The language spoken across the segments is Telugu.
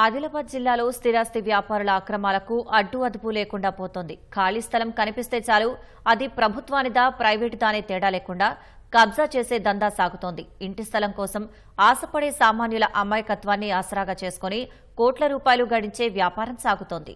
ఆదిలాబాద్ జిల్లాలో స్థిరాస్తి వ్యాపారుల అక్రమాలకు అడ్డు అదుపు లేకుండా పోతోంది. ఖాళీ స్థలం కనిపిస్తే చాలు అది ప్రభుత్వానిదా ప్రైవేటుదానే తేడా లేకుండా కబ్జా చేసే దందా సాగుతోంది. ఇంటి స్థలం కోసం ఆశపడే సామాన్యుల అమాయకత్వాన్ని ఆసరాగా చేసుకుని కోట్ల రూపాయలు గడించే వ్యాపారం సాగుతోంది.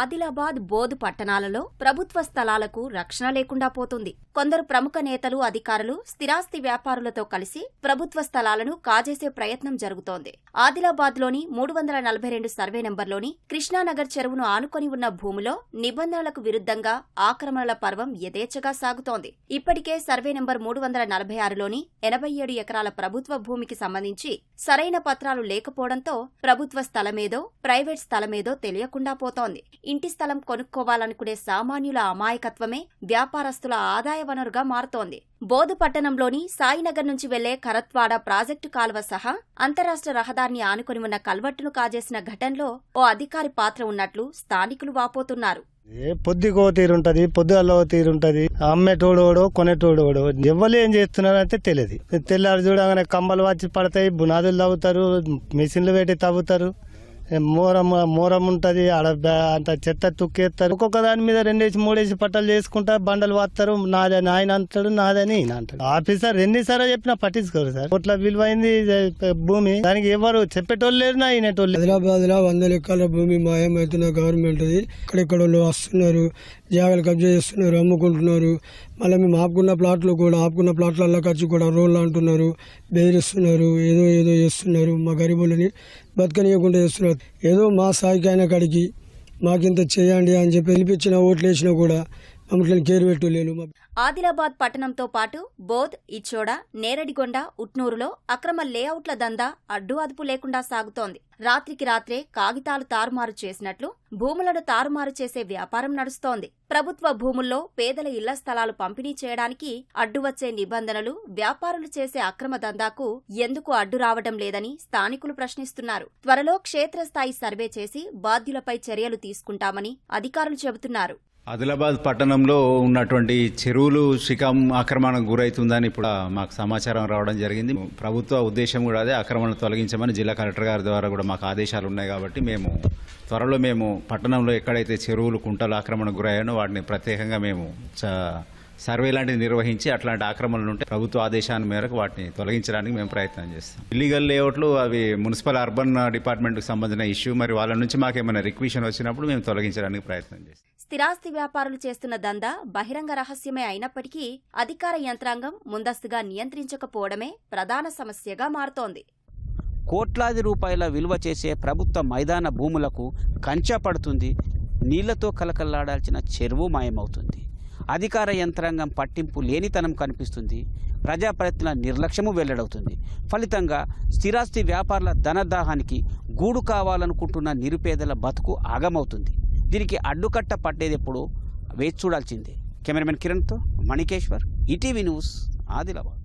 ఆదిలాబాద్ బోధ్ పట్టణాలలో ప్రభుత్వ స్థలాలకు రక్షణ లేకుండా పోతుంది. కొందరు ప్రముఖ నేతలు అధికారులు స్థిరాస్తి వ్యాపారులతో కలిసి ప్రభుత్వ స్థలాలను కాజేసే ప్రయత్నం జరుగుతోంది. ఆదిలాబాద్లోని మూడు వందల నలభై రెండు సర్వే నెంబర్లోని కృష్ణానగర్ చెరువును ఆనుకొని ఉన్న భూమిలో నిబంధనలకు విరుద్ధంగా ఆక్రమణల పర్వం యథేచ్ఛగా సాగుతోంది. ఇప్పటికే సర్వే నెంబర్ మూడు వందల నలభై ఆరులోని ఎనభై ఏడు ఎకరాల ప్రభుత్వ భూమికి సంబంధించి సరైన పత్రాలు లేకపోవడంతో ప్రభుత్వ స్థలమేదో ప్రైవేట్ స్థలమేదో తెలియకుండా పోతోంది. ఇంటి స్థలం కొనుక్కోవాలనుకునే సామాన్యుల అమాయకత్వమే వ్యాపారస్తుల ఆదాయ వనరుగా మారుతోంది. బోధు పట్టణంలోని సాయినగర్ నుంచి వెళ్ళే కరత్వాడ ప్రాజెక్టు కాలువ సహా అంతరాష్ట్ర రహదారిని ఆనుకొని ఉన్న కల్వట్టును కాజేసిన ఘటనలో ఓ అధికారి పాత్ర ఉన్నట్లు స్థానికులు వాపోతున్నారు. ఏ పొద్దుకో తీరుంటది పొద్దుగల్లో తీరు ఉంటది అమ్మేటోడోడో కొనేటోడోడో ఎవరు ఏం చేస్తున్నారంటే తెలియదు తెల్లారు చూడగానే కంబలు వచ్చి పడతాయి బునాదులు తవ్వుతారు మిషన్లు పెట్టి తవ్వుతారు. మోరం మోరం ఉంటుంది ఆడ అంత చెత్త తుక్కేస్తారు ఒక్కొక్క దాని మీద రెండేసి మూడేసి పట్టలు చేసుకుంటా బండలు వస్తారు నాదని ఆయన అంటాడు నాదని ఈయన అంటాడు. ఆఫీసర్ ఎన్నిసార్లు చెప్పినా పట్టించుకోరు సార్. కోట్ల విలువైంది భూమి. దానికి ఎవరు చెప్పేటోళ్ళు లేరు నా ఈయనటోళ్ళు హైదరాబాద్లో వంద లెక్కల భూమి మాయమవుతున్న గవర్నమెంట్ ఇక్కడెక్కడ వాళ్ళు వస్తున్నారు. జాగాలు కబ్జా చేస్తున్నారు అమ్ముకుంటున్నారు. మళ్ళీ మేము ఆపుకున్న ప్లాట్లు కూడా ఆపుకున్న ప్లాట్లలో ఖర్చు కూడా రోళ్ళు అంటున్నారు బెదిరిస్తున్నారు ఏదో ఏదో చేస్తున్నారు. మా గరీబులని బతకనీయకుండా చేస్తున్నారు. ఏదో మా స్థాయికి అయిన కాడికి మాకింత చేయండి అని చెప్పి పిలిపించిన ఓట్లు వేసినా కూడా ఆదిలాబాద్ పట్టణంతో పాటు బోధ్ ఇచ్చోడ నేరడిగొండ ఉట్నూరులో అక్రమ లేఅవుట్ల దందా అడ్డు అదుపు లేకుండా సాగుతోంది. రాత్రికి రాత్రే కాగితాలు తారుమారు చేసినట్లు భూములను తారుమారు చేసే వ్యాపారం నడుస్తోంది. ప్రభుత్వ భూముల్లో పేదల ఇళ్ళ స్థలాలు పంపిణీ చేయడానికి అడ్డువచ్చే నిబంధనలు వ్యాపారులు చేసే అక్రమ దందాకు ఎందుకు అడ్డు రావడం లేదని స్థానికులు ప్రశ్నిస్తున్నారు. త్వరలో క్షేత్రస్థాయి సర్వే చేసి బాధ్యులపై చర్యలు తీసుకుంటామని అధికారులు చెబుతున్నారు. ఆదిలాబాద్ పట్టణంలో ఉన్నటువంటి చెరువులు శిఖం ఆక్రమణకు గురవుతుందని ఇప్పుడు మాకు సమాచారం రావడం జరిగింది. ప్రభుత్వ ఉద్దేశం కూడా అదే ఆక్రమణ తొలగించమని జిల్లా కలెక్టర్ గారి ద్వారా కూడా మాకు ఆదేశాలు ఉన్నాయి కాబట్టి మేము త్వరలో మేము పట్టణంలో ఎక్కడైతే చెరువులు కుంటలు ఆక్రమణకు గురయ్యానో వాటిని ప్రత్యేకంగా మేము చ- సర్వే లాంటిది నిర్వహించి అట్లాంటి ఆక్రమణలు ఉంటే ప్రభుత్వ ఆదేశాల మేరకు వాటిని తొలగించడానికి మేము ప్రయత్నం చేస్తాం. ఇల్లీగల్ లేఅవుట్లు అవి మున్సిపల్ అర్బన్ డిపార్ట్మెంట్కి సంబంధించిన ఇష్యూ మరి వాళ్ళ నుంచి మాకు ఏమైనా రిక్విషన్ వచ్చినప్పుడు మేము తొలగించడానికి ప్రయత్నం చేస్తాం. స్థిరాస్తి వ్యాపారులు చేస్తున్న దందా బహిరంగ రహస్యమే అయినప్పటికీ అధికార యంత్రాంగం ముందస్తుగా నియంత్రించకపోవడమే ప్రధాన సమస్యగా మారుతోంది. కోట్లాది రూపాయల విలువ చేసే ప్రభుత్వ మైదాన భూములకు కంచె పడుతుంది. నీళ్ళతో కలకల్లాడాల్సిన చెరువు మాయమవుతుంది. అధికార యంత్రాంగం పట్టింపు లేనితనం కనిపిస్తుంది. ప్రజాప్రతినిధుల నిర్లక్ష్యము వెల్లడవుతుంది. ఫలితంగా స్థిరాస్తి వ్యాపారుల ధనదాహానికి గూడు కావాలనుకుంటున్న నిరుపేదల బతుకు ఆగమవుతుంది. దీనికి అడ్డుకట్ట పట్టేది ఎప్పుడు? వేచి చూడాల్సిందే. కెమెరామెన్ కిరణ్తో మణికేశ్వర్ ఈటీవీ న్యూస్ ఆదిలాబాద్.